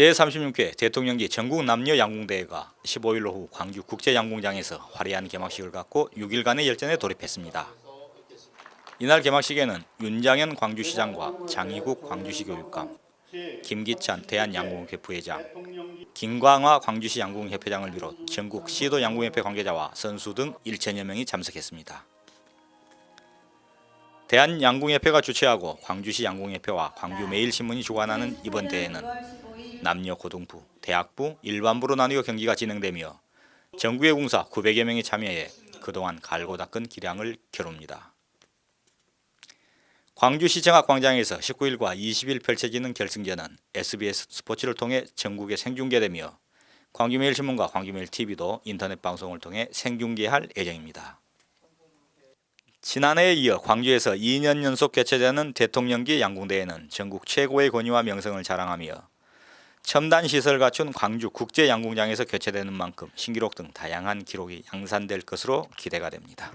제36회 대통령기 전국 남녀 양궁대회가 15일 오후 광주 국제양궁장에서 화려한 개막식을 갖고 6일간의 열전에 돌입했습니다. 이날 개막식에는 윤장현 광주시장과 장희국 광주시 교육감, 김기찬 대한양궁협회 부회장, 김광화 광주시 양궁협회장을 비롯 전국 시도 양궁협회 관계자와 선수 등 1천여 명이 참석했습니다. 대한양궁협회가 주최하고 광주시 양궁협회와 광주매일신문이 주관하는 이번 대회는 남녀 고등부, 대학부, 일반부로 나뉘어 경기가 진행되며 전국의 궁사 900여 명이 참여해 그동안 갈고 닦은 기량을 겨룹니다. 광주시 정학광장에서 19일과 20일 펼쳐지는 결승전은 SBS 스포츠를 통해 전국에 생중계되며 광주매일신문과 광주매일TV도 인터넷 방송을 통해 생중계할 예정입니다. 지난해에 이어 광주에서 2년 연속 개최되는 대통령기 양궁대회는 전국 최고의 권위와 명성을 자랑하며 첨단 시설 갖춘 광주 국제 양궁장에서 개최되는 만큼 신기록 등 다양한 기록이 양산될 것으로 기대가 됩니다.